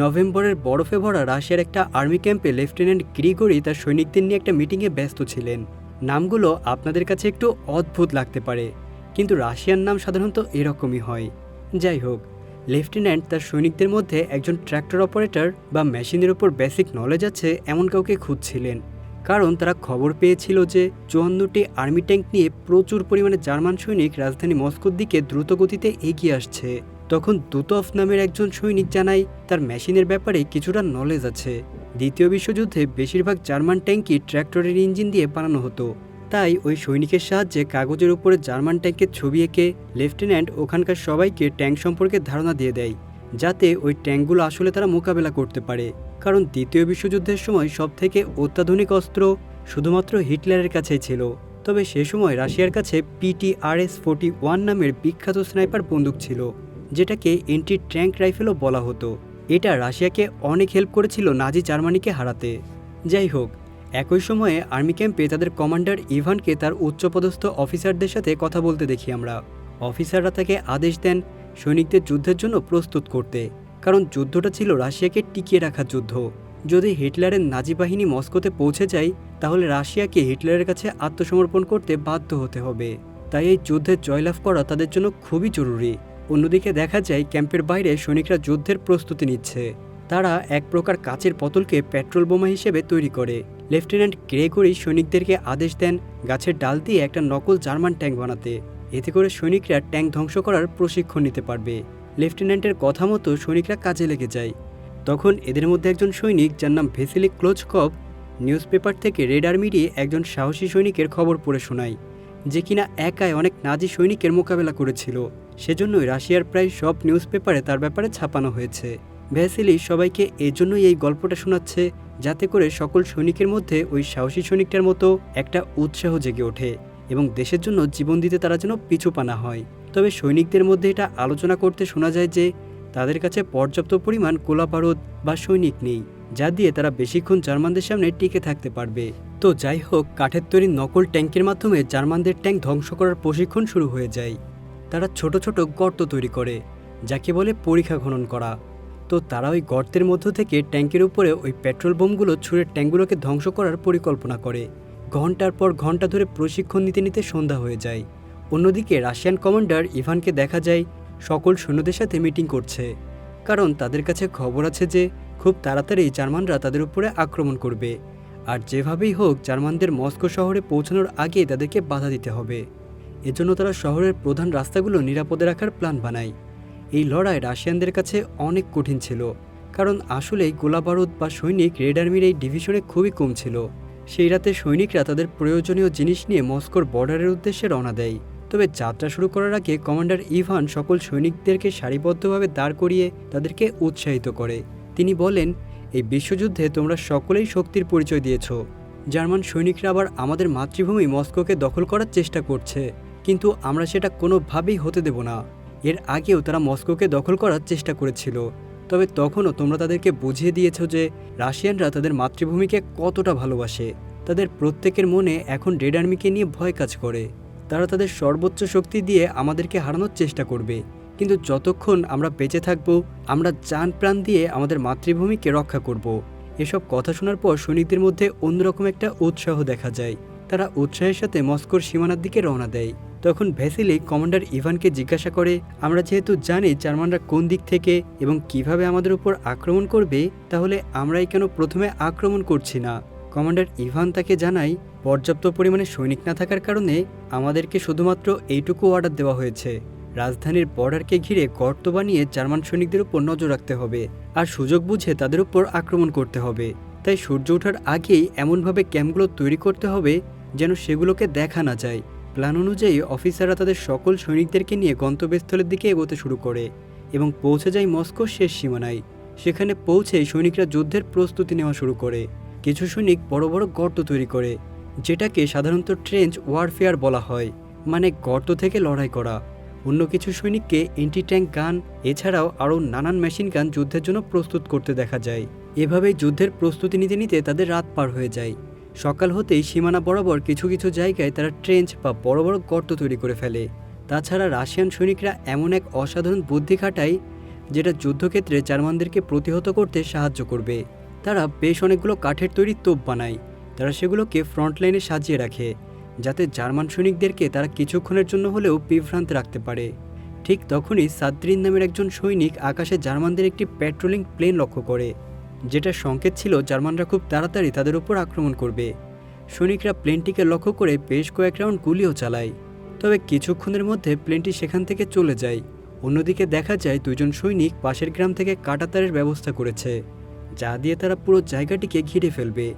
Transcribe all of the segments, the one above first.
নভেম্বরের বরফে ভরা রাশিয়ার একটা আর্মি ক্যাম্পে লেফটেন্যান্ট গ্রিগরি তার সৈনিকদের নিয়ে একটা মিটিংয়ে ব্যস্ত ছিলেন। নামগুলো আপনাদের কাছে একটু অদ্ভুত লাগতে পারে, কিন্তু রাশিয়ার নাম সাধারণত এরকমই হয়। যাই হোক, লেফটেন্যান্ট তার সৈনিকদের মধ্যে একজন ট্র্যাক্টর অপারেটর বা মেশিনের ওপর বেসিক নলেজ আছে এমন কাউকে খুঁজছিলেন, কারণ তারা খবর পেয়েছিল যে চুয়ান্নটি আর্মি ট্যাঙ্ক নিয়ে প্রচুর পরিমাণে জার্মান সৈনিক রাজধানী মস্কোর দিকে দ্রুত গতিতে এগিয়ে আসছে। তখন দুতফ নামের একজন সৈনিক জানায় তার মেশিনের ব্যাপারে কিছুটা নলেজ আছে। দ্বিতীয় বিশ্বযুদ্ধে বেশিরভাগ জার্মান ট্যাঙ্কই ট্র্যাক্টরের ইঞ্জিন দিয়ে বানানো হতো। তাই ওই সৈনিকের সাহায্যে কাগজের উপরে জার্মান ট্যাঙ্কের ছবি এঁকে লেফটেন্যান্ট ওখানকার সবাইকে ট্যাঙ্ক সম্পর্কে ধারণা দিয়ে দেয়, যাতে ওই ট্যাঙ্কগুলো আসলে তারা মোকাবেলা করতে পারে। কারণ দ্বিতীয় বিশ্বযুদ্ধের সময় সবথেকে অত্যাধুনিক অস্ত্র শুধুমাত্র হিটলারের কাছেই ছিল। তবে সে সময় রাশিয়ার কাছে পিটিআরএস ফোর্টি ওয়ান নামের বিখ্যাত স্নাইপার বন্দুক ছিল। যেটাকে এন্টি ট্যাঙ্ক রাইফেলও বলা হতো। এটা রাশিয়াকে অনেক হেল্প করেছিল নাজি জার্মানিকে হারাতে। যাই হোক, একই সময়ে আর্মি ক্যাম্পে তাদের কমান্ডার ইভানকে তার উচ্চপদস্থ অফিসারদের সাথে কথা বলতে দেখি আমরা। অফিসাররা তাকে আদেশ দেন সৈনিকদের যুদ্ধের জন্য প্রস্তুত করতে, কারণ যুদ্ধটা ছিল রাশিয়াকে টিকিয়ে রাখার যুদ্ধ। যদি হিটলারের নাজি বাহিনী মস্কোতে পৌঁছে যায়, তাহলে রাশিয়াকে হিটলারের কাছে আত্মসমর্পণ করতে বাধ্য হতে হবে। তাই এই যুদ্ধে জয়লাভ করা তাদের জন্য খুবই জরুরি। অন্যদিকে দেখা যায় ক্যাম্পের বাইরে সৈনিকরা যুদ্ধের প্রস্তুতি নিচ্ছে। তারা এক প্রকার কাচের পতলকে পেট্রোল বোমা হিসেবে তৈরি করে। লেফটেন্যান্ট গ্রেগরি সৈনিকদেরকে আদেশ দেন গাছের ডাল দিয়ে একটা নকল জার্মান ট্যাঙ্ক বানাতে। এতে করে সৈনিকরা ট্যাঙ্ক ধ্বংস করার প্রশিক্ষণ নিতে পারবে। লেফটেন্যান্টের কথা মতো সৈনিকরা কাজে লেগে যায়। তখন এদের মধ্যে একজন সৈনিক যার নাম ভেসিলি ক্লোজকভ নিউজ পেপার থেকে রেডার আর্মিরই একজন সাহসী সৈনিকের খবর পড়ে শোনায়, যে কিনা একাই অনেক নাজি সৈনিকের মোকাবেলা করেছিল। সেজন্যই রাশিয়ার প্রায় সব নিউজ পেপারে তার ব্যাপারে ছাপানো হয়েছে। ভ্যাসিলি সবাইকে এজন্যই এই গল্পটা শোনাচ্ছে যাতে করে সকল সৈনিকের মধ্যে ওই সাহসী সৈনিকটার মতো একটা উৎসাহ জেগে ওঠে এবং দেশের জন্য জীবন দিতে তারা যেন পিছু পানা হয়। তবে সৈনিকদের মধ্যে এটা আলোচনা করতে শোনা যায় যে তাদের কাছে পর্যাপ্ত পরিমাণ কোলাবারুদ বা সৈনিক নেই, যা দিয়ে তারা বেশিক্ষণ জার্মানদের সামনে টিকে থাকতে পারবে। তো যাই হোক, কাঠের তৈরি নকল ট্যাঙ্কের মাধ্যমে জার্মানদের ট্যাঙ্ক ধ্বংস করার প্রশিক্ষণ শুরু হয়ে যায়। তারা ছোট ছোট গর্ত তৈরি করে, যাকে বলে পরীক্ষা খনন করা। তো তারা ওই গর্তের মধ্য থেকে ট্যাঙ্কের উপরে ওই পেট্রোল বোমগুলো ছুঁড়ে ট্যাঙ্কগুলোকে ধ্বংস করার পরিকল্পনা করে। ঘণ্টার পর ঘণ্টা ধরে প্রশিক্ষণ নিতে নিতে সন্ধ্যা হয়ে যায়। অন্যদিকে রাশিয়ান কমান্ডার ইভানকে দেখা যায়, সকল সৈন্যদের সাথে মিটিং করছে। কারণ তাদের কাছে খবর আছে যে, খুব তাড়াতাড়ি জার্মানরা তাদের উপরে আক্রমণ করবে। আর যেভাবেই হোক, জার্মানদের মস্কো শহরে পৌঁছানোর আগে তাদেরকে বাধা দিতে হবে। এজন্য তারা শহরের প্রধান রাস্তাগুলো নিরাপদে রাখার প্ল্যান বানায়। এই লড়াই রাশিয়ানদের কাছে অনেক কঠিন ছিল, কারণ আসলেই গোলাবারুদ বা সৈনিক রেড আর্মির এই ডিভিশনে খুবই কম ছিল। সেই রাতে সৈনিকরা তাদের প্রয়োজনীয় জিনিস নিয়ে মস্কোর বর্ডারের উদ্দেশ্যে রওনা দেয়। তবে যাত্রা শুরু করার আগে কমান্ডার ইভান সকল সৈনিকদেরকে সারিবদ্ধভাবে দাঁড় করিয়ে তাদেরকে উৎসাহিত করে। তিনি বলেন, এই বিশ্বযুদ্ধে তোমরা সকলেই শক্তির পরিচয় দিয়েছ। জার্মান সৈনিকরা আবার আমাদের মাতৃভূমি মস্কোকে দখল করার চেষ্টা করছে। কিন্তু আমরা সেটা কোনোভাবেই হতে দেব না। এর আগেও তারা মস্কোকে দখল করার চেষ্টা করেছিল। তবে তখনও তোমরা তাদেরকে বুঝিয়ে দিয়েছ যে রাশিয়ানরা তাদের মাতৃভূমিকে কতটা ভালোবাসে। তাদের প্রত্যেকের মনে এখন রেড আর্মিকে নিয়ে ভয় কাজ করে। তারা তাদের সর্বোচ্চ শক্তি দিয়ে আমাদেরকে হারানোর চেষ্টা করবে। কিন্তু যতক্ষণ আমরা বেঁচে থাকব, আমরা যান প্রাণ দিয়ে আমাদের মাতৃভূমিকে রক্ষা করব। এসব কথা শোনার পর সৈনিকদের মধ্যে অন্যরকম একটা উৎসাহ দেখা যায়। তারা উৎসাহের সাথে মস্কোর সীমানার দিকে রওনা দেয়। তখন ভ্যাসিলি কমান্ডার ইভানকে জিজ্ঞাসা করে, আমরা যেহেতু জানি জার্মানরা কোন দিক থেকে এবং কীভাবে আমাদের উপর আক্রমণ করবে, তাহলে আমরাই কেন প্রথমে আক্রমণ করছি না? কমান্ডার ইভান তাকে জানায়, পর্যাপ্ত পরিমাণে সৈনিক না থাকার কারণে আমাদেরকে শুধুমাত্র এইটুকু অর্ডার দেওয়া হয়েছে। রাজধানীর বর্ডারকে ঘিরে গর্ত বানিয়ে জার্মান সৈনিকদের উপর নজর রাখতে হবে আর সুযোগ বুঝে তাদের উপর আক্রমণ করতে হবে। তাই সূর্য ওঠার আগেই এমনভাবে ক্যাম্পগুলো তৈরি করতে হবে যেন সেগুলোকে দেখা না যায়। প্ল্যান অনুযায়ী অফিসাররা তাদের সকল সৈনিকদেরকে নিয়ে গন্তব্যস্থলের দিকে এগোতে শুরু করে এবং পৌঁছে যায় মস্কোর শেষ সীমানায়। সেখানে পৌঁছেই সৈনিকরা যুদ্ধের প্রস্তুতি নেওয়া শুরু করে। কিছু সৈনিক বড় বড় গর্ত তৈরি করে, যেটাকে সাধারণত ট্রেঞ্চ ওয়ারফেয়ার বলা হয় মানে গর্ত থেকে লড়াই করা। অন্য কিছু সৈনিককে এন্টি ট্যাঙ্ক গান, এছাড়াও আরও নানান মেশিন গান যুদ্ধের জন্য প্রস্তুত করতে দেখা যায়। এভাবেই যুদ্ধের প্রস্তুতি নিতে নিতে তাদের রাত পার হয়ে যায়। সকাল হতেই সীমানা বরাবর কিছু কিছু জায়গায় তারা ট্রেঞ্চ বা বড় বড় গর্ত তৈরি করে ফেলে। তাছাড়া রাশিয়ান সৈনিকরা এমন এক অসাধারণ বুদ্ধি খাটায়, যেটা যুদ্ধক্ষেত্রে জার্মানদেরকে প্রতিহত করতে সাহায্য করবে। তারা বেশ অনেকগুলো কাঠের তৈরি তোপ বানায়। তারা সেগুলোকে ফ্রন্ট লাইনে সাজিয়ে রাখে, যাতে জার্মান সৈনিকদেরকে তারা কিছুক্ষণের জন্য হলেও বিভ্রান্ত রাখতে পারে। ঠিক তখনই সাদ্রিন নামের একজন সৈনিক আকাশে জার্মানদের একটি প্যাট্রোলিং প্লেন লক্ষ্য করে। যেটা সংকেত ছিল জার্মানরা খুব তাড়াতাড়ি তাদের উপর আক্রমণ করবে। সৈনিকরা প্লেনটিকে লক্ষ্য করে বেশ কয়েক রাউন্ড গুলিও চালায়। তবে কিছুক্ষণের মধ্যে প্লেনটি সেখান থেকে চলে যায়। অন্যদিকে দেখা যায় দুজন সৈনিক পাশের গ্রাম থেকে কাটাতারের ব্যবস্থা করেছে, যা দিয়ে তারা পুরো জায়গাটিকে ঘিরে ফেলবে।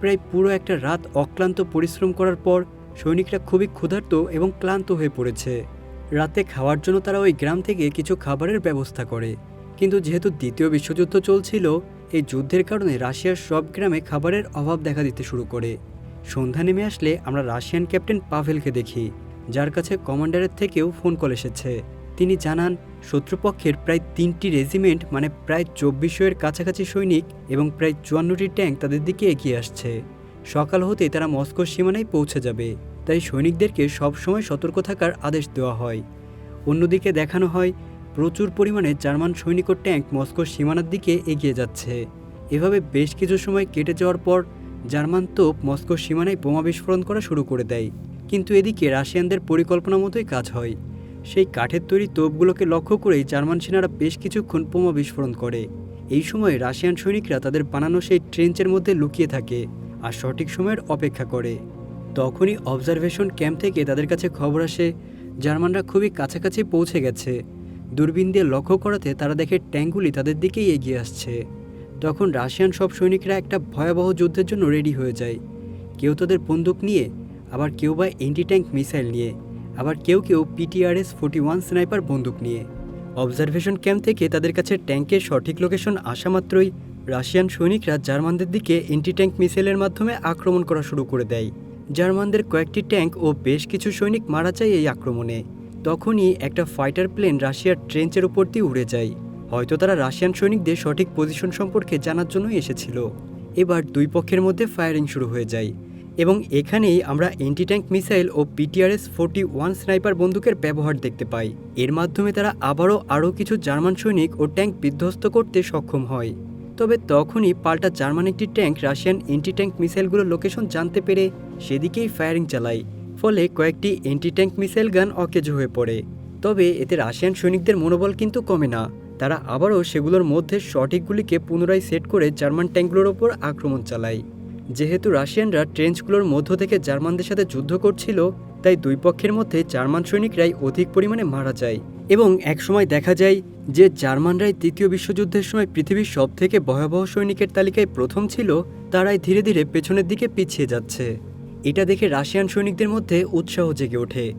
প্রায় পুরো একটা রাত অক্লান্ত পরিশ্রম করার পর সৈনিকরা খুবই ক্ষুধার্ত এবং ক্লান্ত হয়ে পড়েছে। রাতে খাওয়ার জন্য তারা ওই গ্রাম থেকে কিছু খাবারের ব্যবস্থা করে। কিন্তু যেহেতু দ্বিতীয় বিশ্বযুদ্ধ চলছিল এই যুদ্ধের কারণে রাশিয়ার সব গ্রামে খাবারের অভাব দেখা দিতে শুরু করে। সন্ধ্যা নেমে আসলে আমরা রাশিয়ান ক্যাপ্টেন পাভেলকে দেখি, যার কাছে কমান্ডারের থেকেও ফোন কল এসেছে। তিনি জানান, শত্রুপক্ষের প্রায় তিনটি রেজিমেন্ট মানে প্রায় চব্বিশশো এর কাছাকাছি সৈনিক এবং প্রায় চুয়ান্নটি ট্যাঙ্ক তাদের দিকে এগিয়ে আসছে। সকাল হতে তারা মস্কোর সীমানায় পৌঁছে যাবে, তাই সৈনিকদেরকে সবসময় সতর্ক থাকার আদেশ দেওয়া হয়। অন্যদিকে দেখানো হয় প্রচুর পরিমাণে জার্মান সৈনিক ট্যাঙ্ক মস্কোর সীমানার দিকে এগিয়ে যাচ্ছে। এভাবে বেশ কিছু সময় কেটে যাওয়ার পর জার্মান তোপ মস্কোর সীমানায় বোমা বিস্ফোরণ করা শুরু করে দেয়। কিন্তু এদিকে রাশিয়ানদের পরিকল্পনা মতোই কাজ হয়। সেই কাঠের তৈরি তোপগুলোকে লক্ষ্য করেই জার্মান সেনারা বেশ কিছুক্ষণ বোমা বিস্ফোরণ করে। এই সময় রাশিয়ান সৈনিকরা তাদের বানানো সেই ট্রেঞ্চের মধ্যে লুকিয়ে থাকে আর সঠিক সময়ের অপেক্ষা করে। তখনই অবজারভেশন ক্যাম্প থেকে তাদের কাছে খবর আসে, জার্মানরা খুবই কাছাকাছি পৌঁছে গেছে। দূরবীন দিয়ে লক্ষ্য করাতে তারা দেখে ট্যাঙ্কগুলি তাদের দিকেই এগিয়ে আসছে। তখন রাশিয়ান সব সৈনিকরা একটা ভয়াবহ যুদ্ধের জন্য রেডি হয়ে যায়। কেউ তাদের বন্দুক নিয়ে, আবার কেউ বা এন্টি ট্যাঙ্ক মিসাইল নিয়ে, আবার কেউ কেউ পিটিআরএস ফোর্টি ওয়ান স্নাইপার বন্দুক নিয়ে। অবজারভেশন ক্যাম্প থেকে তাদের কাছে ট্যাঙ্কের সঠিক লোকেশন আসা মাত্রই রাশিয়ান সৈনিকরা জার্মানদের দিকে এন্টি ট্যাঙ্ক মিসাইলের মাধ্যমে আক্রমণ করা শুরু করে দেয়। জার্মানদের কয়েকটি ট্যাঙ্ক ও বেশ কিছু সৈনিক মারা যায় এই আক্রমণে। তখনই একটা ফাইটার প্লেন রাশিয়ার ট্রেঞ্চের উপর দিয়ে উড়ে যায়। হয়তো তারা রাশিয়ান সৈনিকদের সঠিক পজিশন সম্পর্কে জানার জন্যই এসেছিল। এবার দুই পক্ষের মধ্যে ফায়ারিং শুরু হয়ে যায় এবং এখানেই আমরা অ্যান্টি ট্যাঙ্ক মিসাইল ও পিটিআরএস ফোর্টি ওয়ান স্নাইপার বন্দুকের ব্যবহার দেখতে পাই। এর মাধ্যমে তারা আবারও আরও কিছু জার্মান সৈনিক ও ট্যাঙ্ক বিধ্বস্ত করতে সক্ষম হয়। তবে তখনই পাল্টা জার্মান একটি ট্যাঙ্ক রাশিয়ান অ্যান্টি ট্যাঙ্ক মিসাইলগুলোর লোকেশন জানতে পেরে সেদিকেই ফায়ারিং চালায়। ফলে কয়েকটি অ্যান্টি ট্যাঙ্ক মিসাইল গান অকেজো হয়ে পড়ে। তবে এতে রাশিয়ান সৈনিকদের মনোবল কিন্তু কমে না। তারা আবারও সেগুলোর মধ্যে সঠিকগুলিকে পুনরায় সেট করে জার্মান ট্যাঙ্কগুলোর ওপর আক্রমণ চালায়। যেহেতু রাশিয়ানরা ট্রেঞ্চগুলোর মধ্য থেকে জার্মানদের সাথে যুদ্ধ করছিল, তাই দুই পক্ষের মধ্যে জার্মান সৈনিকরাই অধিক পরিমাণে মারা যায়। এবং একসময় দেখা যায় যে জার্মানরাই তৃতীয় বিশ্বযুদ্ধের সময় পৃথিবীর সবথেকে ভয়াবহ সৈনিকের তালিকায় প্রথম ছিল, তারাই ধীরে ধীরে পেছনের দিকে পিছিয়ে যাচ্ছে। এটা দেখে রাশিয়ান সৈনিকদের মধ্যে উৎসাহ জেগে ওঠে।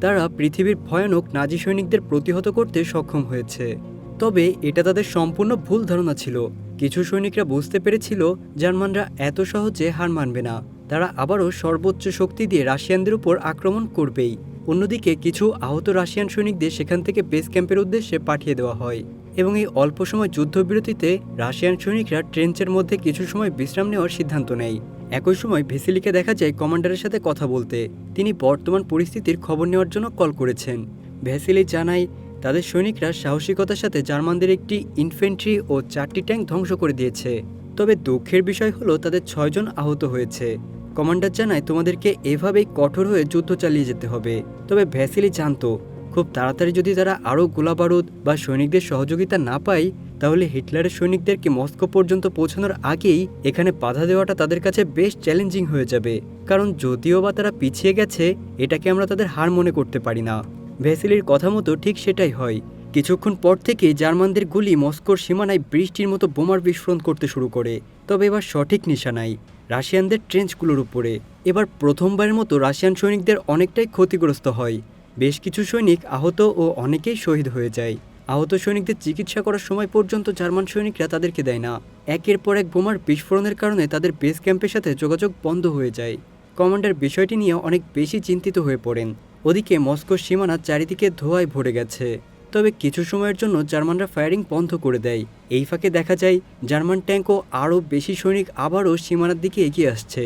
তারা পৃথিবীর ভয়ানক নাজি সৈনিকদের প্রতিহত করতে সক্ষম হয়েছে। তবে এটা তাদের সম্পূর্ণ ভুল ধারণা ছিল। কিছু সৈনিকরা বুঝতে পেরেছিল জার্মানরা এত সহজে হার মানবে না। তারা আবারও সর্বোচ্চ শক্তি দিয়ে রাশিয়ানদের উপর আক্রমণ করবেই। অন্যদিকে কিছু আহত রাশিয়ান সৈনিকদের সেখান থেকে বেস ক্যাম্পের উদ্দেশ্যে পাঠিয়ে দেওয়া হয়। এবং এই অল্প সময় যুদ্ধবিরতিতে রাশিয়ান সৈনিকরা ট্রেঞ্চের মধ্যে কিছু সময় বিশ্রাম নেওয়ার সিদ্ধান্ত নেয়। একই সময় ভেসিলিকে দেখা যায় কমান্ডারের সাথে কথা বলতে। তিনি বর্তমান পরিস্থিতির খবর নেওয়ার জন্য কল করেছেন। ভেসিলি জানায়, তাদের সৈনিকরা সাহসিকতার সাথে জার্মানদের একটি ইনফেন্ট্রি ও চারটি ট্যাঙ্ক ধ্বংস করে দিয়েছে। তবে দুঃখের বিষয় হলো, তাদের ছয়জন আহত হয়েছে। কমান্ডার জানায়, তোমাদেরকে এভাবেই কঠোর হয়ে যুদ্ধ চালিয়ে যেতে হবে। তবে ভ্যাসিলি জানতো, খুব তাড়াতাড়ি যদি তারা আরও গোলাবারুদ বা সৈনিকদের সহযোগিতা না পায় তাহলে হিটলারের সৈনিকদেরকে মস্কো পর্যন্ত পৌঁছানোর আগেই এখানে বাধা দেওয়াটা তাদের কাছে বেশ চ্যালেঞ্জিং হয়ে যাবে। কারণ যদিও বা তারা পিছিয়ে গেছে, এটাকে আমরা তাদের হার মনে করতে পারি না। ভেসিলির কথা মতো ঠিক সেটাই হয়। কিছুক্ষণ পর থেকে জার্মানদের গুলি মস্কোর সীমানায় বৃষ্টির মতো বোমার বিস্ফোরণ করতে শুরু করে। তবে এবার সঠিক নিশানাই, রাশিয়ানদের ট্রেঞ্চগুলোর উপরে। এবার প্রথমবারের মতো রাশিয়ান সৈনিকদের অনেকটাই ক্ষতিগ্রস্ত হয়। বেশ কিছু সৈনিক আহত ও অনেকেই শহীদ হয়ে যায়। আহত সৈনিকদের চিকিৎসা করার সময় পর্যন্ত জার্মান সৈনিকরা তাদেরকে দেয় না। একের পর এক বোমার বিস্ফোরণের কারণে তাদের বেস ক্যাম্পের সাথে যোগাযোগ বন্ধ হয়ে যায়। কমান্ডার বিষয়টি নিয়ে অনেক বেশি চিন্তিত হয়ে পড়েন। ওদিকে মস্কোর সীমানা চারিদিকে ধোঁয়ায় ভরে গেছে। তবে কিছু সময়ের জন্য জার্মানরা ফায়ারিং বন্ধ করে দেয়। এই ফাঁকে দেখা যায়, জার্মান ট্যাঙ্ক ও আরও বেশি সৈনিক আবারও সীমানার দিকে এগিয়ে আসছে।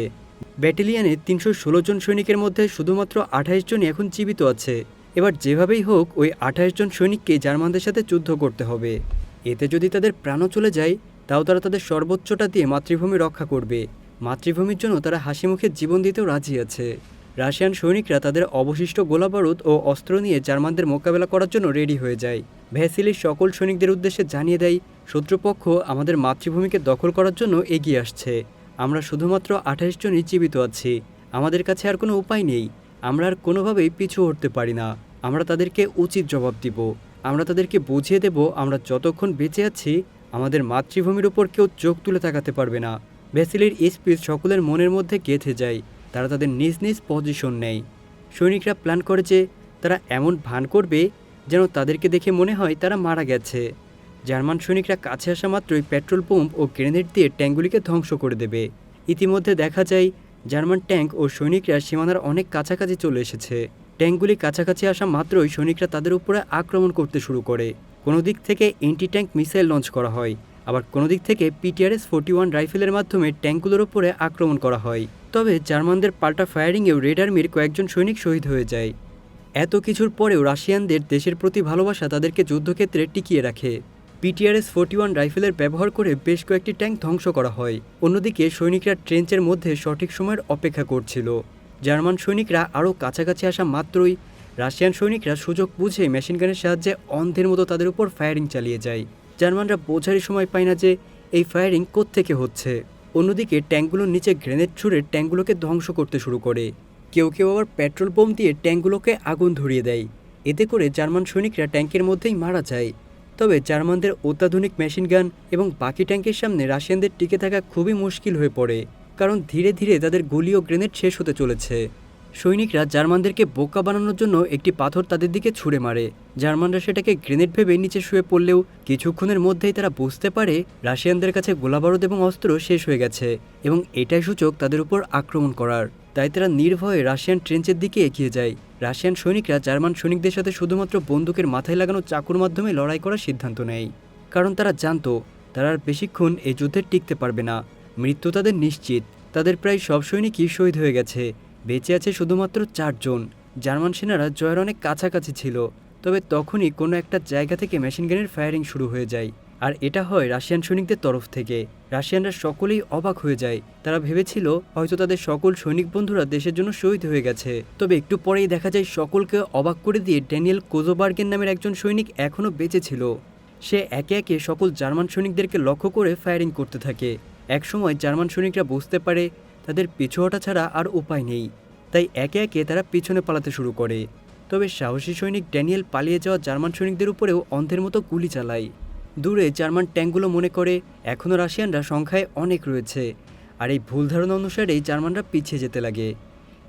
ব্যাটালিয়ানে তিনশো ষোলো জন সৈনিকের মধ্যে শুধুমাত্র আঠাইশ জনই এখন জীবিত আছে। এবার যেভাবেই হোক, ওই আঠাশ জন সৈনিককে জার্মানদের সাথে যুদ্ধ করতে হবে। এতে যদি তাদের প্রাণও চলে যায়, তাও তারা তাদের সর্বোচ্চটা দিয়ে মাতৃভূমি রক্ষা করবে। মাতৃভূমির জন্য তারা হাসি মুখে জীবন দিতেও রাজি আছে। রাশিয়ান সৈনিকরা তাদের অবশিষ্ট গোলাবারুদ ও অস্ত্র নিয়ে জার্মানদের মোকাবেলা করার জন্য রেডি হয়ে যায়। ভ্যাসিলির সকল সৈনিকদের উদ্দেশ্যে জানিয়ে দেয়, শত্রুপক্ষ আমাদের মাতৃভূমিকে দখল করার জন্য এগিয়ে আসছে। আমরা শুধুমাত্র আঠাশ জনই জীবিত আছি। আমাদের কাছে আর কোনো উপায় নেই। আমরা আর কোনোভাবেই পিছু হটতে পারি না। আমরা তাদেরকে উচিত জবাব দিব। আমরা তাদেরকে বুঝিয়ে দেব আমরা যতক্ষণ বেঁচে আছি, আমাদের মাতৃভূমির উপর কেউ চোখ তুলে তাকাতে পারবে না। ভ্যাসিলির স্পিচ সকলের মনের মধ্যে গেঁথে যায়, তারা তাদের নিজ নিজ পজিশন নেয়। সৈনিকরা প্ল্যান করে যে তারা এমন ভান করবে যেন তাদেরকে দেখে মনে হয় তারা মারা গেছে। জার্মান সৈনিকরা কাছে আসা মাত্রই পেট্রোল পাম্প ও গ্রেনেড দিয়ে ট্যাঙ্কগুলিকে ধ্বংস করে দেবে। ইতিমধ্যে দেখা যায়, জার্মান ট্যাঙ্ক ও সৈনিকরা সীমানার অনেক কাছাকাছি চলে এসেছে। ট্যাঙ্কগুলি কাছাকাছি আসা মাত্রই সৈনিকরা তাদের উপরে আক্রমণ করতে শুরু করে। কোনো দিক থেকে এন্টি ট্যাঙ্ক মিসাইল লঞ্চ করা হয়, আবার কোনো দিক থেকে পিটিআরএস ফোর্টি ওয়ান রাইফেলের মাধ্যমে ট্যাঙ্কগুলোর উপরে আক্রমণ করা হয়। তবে জার্মানদের পাল্টা ফায়ারিংয়েও রেড আর্মির কয়েকজন সৈনিক শহীদ হয়ে যায়। এত কিছুর পরেও রাশিয়ানদের দেশের প্রতি ভালোবাসা তাদেরকে যুদ্ধক্ষেত্রে টিকিয়ে রাখে। পিটিআরএস ফোর্টি ওয়ান রাইফেলের ব্যবহার করে বেশ কয়েকটি ট্যাঙ্ক ধ্বংস করা হয়। অন্যদিকে সৈনিকরা ট্রেঞ্চের মধ্যে সঠিক সময়ের অপেক্ষা করছিল। জার্মান সৈনিকরা আরও কাছাকাছি আসা মাত্রই রাশিয়ান সৈনিকরা সুযোগ বুঝে মেশিনগানের সাহায্যে অন্ধের মতো তাদের উপর ফায়ারিং চালিয়ে যায়। জার্মানরা বোঝারই সময় পায় না যে এই ফায়ারিং কোত্থেকে হচ্ছে। অন্যদিকে ট্যাঙ্কগুলোর নিচে গ্রেনেড ছুঁড়ে ট্যাঙ্কগুলোকে ধ্বংস করতে শুরু করে। কেউ কেউ আবার পেট্রোল বোম দিয়ে ট্যাঙ্কগুলোকে আগুন ধরিয়ে দেয়। এতে করে জার্মান সৈনিকরা ট্যাঙ্কের মধ্যেই মারা যায়। তবে জার্মানদের অত্যাধুনিক মেশিনগান এবং বাকি ট্যাঙ্কের সামনে রাশিয়ানদের টিকে থাকা খুবই মুশকিল হয়ে পড়ে। কারণ ধীরে ধীরে তাদের গুলি ও গ্রেনেড শেষ হতে চলেছে। সৈনিকরা জার্মানদেরকে বোকা বানানোর জন্য একটি পাথর তাদের দিকে ছুঁড়ে মারে। জার্মানরা সেটাকে গ্রেনেড ভেবে নিচে শুয়ে পড়লেও কিছুক্ষণের মধ্যেই তারা বুঝতে পারে রাশিয়ানদের কাছে গোলাবারুদ এবং অস্ত্র শেষ হয়ে গেছে এবং এটাই সূচক তাদের উপর আক্রমণ করার। তাই তারা নির্ভয়ে রাশিয়ান ট্রেঞ্চের দিকে এগিয়ে যায়। রাশিয়ান সৈনিকরা জার্মান সৈনিকদের সাথে শুধুমাত্র বন্দুকের মাথায় লাগানো চাকুর মাধ্যমে লড়াই করার সিদ্ধান্ত নেয়। কারণ তারা জানতো, তারা আর বেশিক্ষণ এই যুদ্ধে টিকতে পারবে না। মৃত্যু তাদের নিশ্চিত। তাদের প্রায় সব সৈনিকই শহীদ হয়ে গেছে। বেঁচে আছে শুধুমাত্র চারজন। জার্মান সেনারা জয়ের অনেক কাছাকাছি ছিল। তবে তখনই কোনো একটা জায়গা থেকে মেশিনগানের ফায়ারিং শুরু হয়ে যায়। আর এটা হয় রাশিয়ান সৈনিকদের তরফ থেকে। রাশিয়ানরা সকলেই অবাক হয়ে যায়। তারা ভেবেছিল, হয়তো তাদের সকল সৈনিক বন্ধুরা দেশের জন্য শহীদ হয়ে গেছে। তবে একটু পরেই দেখা যায় সকলকে অবাক করে দিয়ে ড্যানিয়েল কোজোবার্গের নামের একজন সৈনিক এখনও বেঁচে ছিল। সে একে একে সকল জার্মান সৈনিকদেরকে লক্ষ্য করে ফায়ারিং করতে থাকে। একসময় জার্মান সৈনিকরা বুঝতে পারে তাদের পিছু হটা ছাড়া আর উপায় নেই, তাই একে একে তারা পিছনে পালাতে শুরু করে। তবে সাহসী সৈনিক ড্যানিয়েল পালিয়ে যাওয়া জার্মান সৈনিকদের উপরেও অন্ধের মতো গুলি চালায়। দূরে জার্মান ট্যাঙ্কগুলো মনে করে এখনও রাশিয়ানরা সংখ্যায় অনেক রয়েছে, আর এই ভুল ধারণা অনুসারেই জার্মানরা পিছিয়ে যেতে লাগে।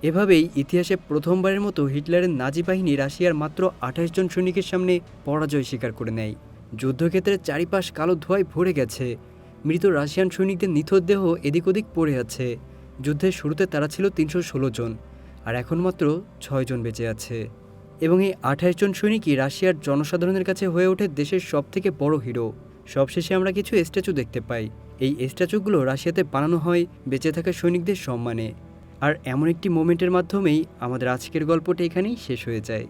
এভাবেই ইতিহাসে প্রথমবারের মতো হিটলারের নাজি বাহিনী রাশিয়ার মাত্র আঠাশ জন সৈনিকের সামনে পরাজয় স্বীকার করে নেয়। যুদ্ধক্ষেত্রের চারিপাশ কালো ধোঁয়ায় ভরে গেছে মৃত রাশিয়ান সৈনিকদের নিথর দেহ এদিক ওদিক পড়ে আছে। যুদ্ধের শুরুতে তারা ছিল তিনশো ষোলো জন, আর এখন মাত্র ছয়জন বেঁচে আছে। এবং এই আঠাশ জন সৈনিকই রাশিয়ার জনসাধারণের কাছে হয়ে ওঠে দেশের সবথেকে বড় হিরো। সবশেষে আমরা কিছু স্ট্যাচু দেখতে পাই। এই স্ট্যাচুগুলো রাশিয়াতে বানানো হয় বেঁচে থাকা সৈনিকদের সম্মানে। আর এমন একটি মোমেন্টের মাধ্যমেই আমাদের আজকের গল্পটি এখানেই শেষ হয়ে যায়।